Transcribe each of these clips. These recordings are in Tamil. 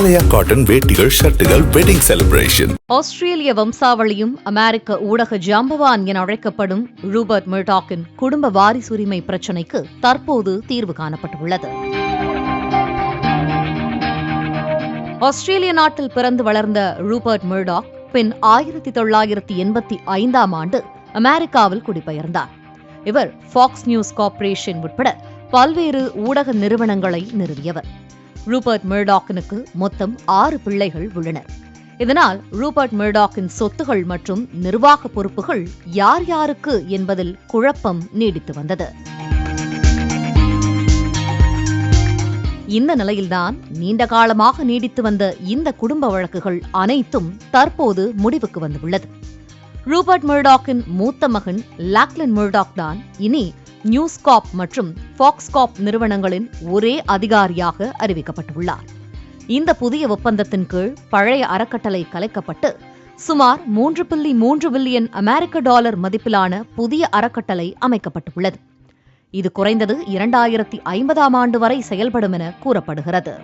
ஆலயா காட்டன் வேட்டிகள் ஷர்ட்டுகள் வெட்டிங் செலிப்ரேஷன் ஆஸ்திரேலிய வம்சாவளியும் அமெரிக்க ஊடக ஜாம்பவான் என அழைக்கப்படும் ரூபர்ட் மெர்டாக்கின் குடும்ப வாரிசுரிமை பிரச்சினைக்கு தற்போது தீர்வு காணப்பட்டுள்ளது. ஆஸ்திரேலிய நாட்டில் பிறந்து வளர்ந்த ரூபர்ட் மெர்டாக் பின் ஆயிரத்தி தொள்ளாயிரத்தி எண்பத்தி ஐந்தாம் ஆண்டு அமெரிக்காவில் குடிபெயர்ந்தார். இவர் ஃபாக்ஸ் நியூஸ் கார்ப்பரேஷன் உட்பட பல்வேறு ஊடக நிறுவனங்களை நிறுவியவர். ரூபர்ட் மெர்டாக்கினுக்கு மொத்தம் ஆறு பிள்ளைகள் உள்ளனர் இதனால் ரூபர்ட் மெர்டாக்கின் சொத்துகள் மற்றும் நிர்வாக பொறுப்புகள் யார் யாருக்கு என்பதில் குழப்பம் நீடித்து வந்தது. இந்த நிலையில்தான் நீண்ட காலமாக நீடித்து வந்த இந்த குடும்ப வழக்குகள் அனைத்தும் தற்போது முடிவுக்கு வந்துள்ளது. ரூபர்ட் மெர்டாக்கின் மூத்த மகன் லாக்லின் மெர்டாக் தான் இனி நியூஸ்காப் மற்றும் ஃபாக்ஸ்காப் நிறுவனங்களின் ஒரே அதிகாரியாக அறிவிக்கப்பட்டுள்ளார். இந்த புதிய ஒப்பந்தத்தின் கீழ் பழைய அறக்கட்டளை கலைக்கப்பட்டு சுமார் மூன்று புள்ளி மூன்று பில்லியன் அமெரிக்க டாலர் மதிப்பிலான புதிய அறக்கட்டளை அமைக்கப்பட்டுள்ளது. இது குறைந்தது இரண்டாயிரத்தி ஐம்பதாம் ஆண்டு வரை செயல்படும் என கூறப்படுகிறது.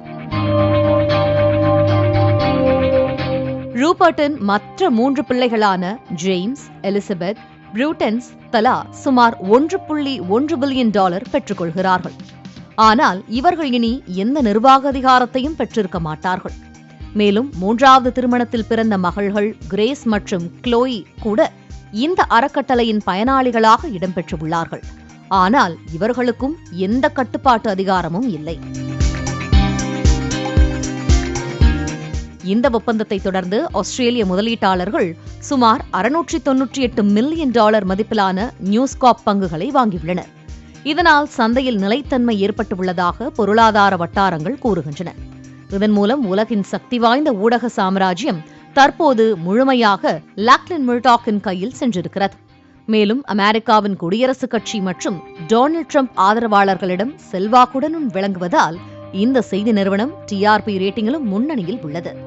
ரூபர்ட்டின் மற்ற மூன்று பிள்ளைகளான ஜேம்ஸ் எலிசபெத் ப்ரூட்டன்ஸ் தலா சுமார் ஒன்று புள்ளி ஒன்று பில்லியன் டாலர் பெற்றுக்கொள்கிறார்கள். ஆனால் இவர்கள் இனி எந்த நிர்வாக அதிகாரத்தையும் பெற்றிருக்க மாட்டார்கள். மேலும் மூன்றாவது திருமணத்தில் பிறந்த மகள்கள் கிரேஸ் மற்றும் க்ளோயி கூட இந்த அறக்கட்டளையின் பயனாளிகளாக இடம்பெற்றுள்ளார்கள். ஆனால் இவர்களுக்கும் எந்த கட்டுப்பாட்டு அதிகாரமும் இல்லை. இந்த ஒப்பந்தத்தை தொடர்ந்து ஆஸ்திரேலிய முதலீட்டாளர்கள் சுமார் அறுநூற்றி தொன்னூற்றி எட்டு மில்லியன் டாலர் மதிப்பிலான நியூஸ்காப் பங்குகளை வாங்கியுள்ளனர். இதனால் சந்தையில் நிலைத்தன்மை ஏற்பட்டுள்ளதாக பொருளாதார வட்டாரங்கள் கூறுகின்றன. இதன் மூலம் உலகின் சக்தி வாய்ந்த ஊடக சாம்ராஜ்யம் தற்போது முழுமையாக லாக்லின் மில்டாக்கின் கையில் சென்றிருக்கிறது. மேலும் அமெரிக்காவின் குடியரசுக் கட்சி மற்றும் டொனால்ட் ட்ரம்ப் ஆதரவாளர்களிடம் செல்வாக்குடனும் விளங்குவதால் இந்த செய்தி நிறுவனம் டிஆர்பி ரேட்டிங்கிலும் முன்னணியில் உள்ளது.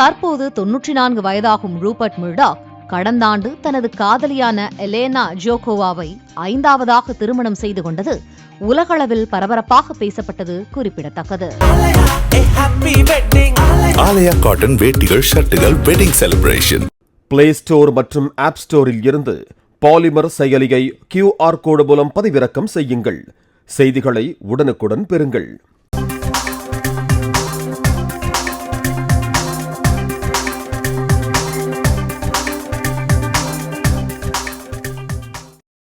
தற்போது தொன்னூற்றி நான்கு வயதாகும் ரூபர்ட் மிர்டாக் கடந்த ஆண்டு தனது காதலியான எலேனா ஜோகோவாவை ஐந்தாவதாக திருமணம் செய்து கொண்டது உலகளவில் பரபரப்பாக பேசப்பட்டது குறிப்பிடத்தக்கது. ஆலயா காட்டன் வேட்டிகள் ஷர்ட்டுகள் வெட்டிங் செலிப்ரேஷன் பிளே ஸ்டோர் மற்றும் ஆப் ஸ்டோரில் இருந்து பாலிமர் செயலியை கியூஆர் கோடு மூலம் பதிவிறக்கம் செய்யுங்கள். செய்திகளை உடனுக்குடன் பெறுங்கள்.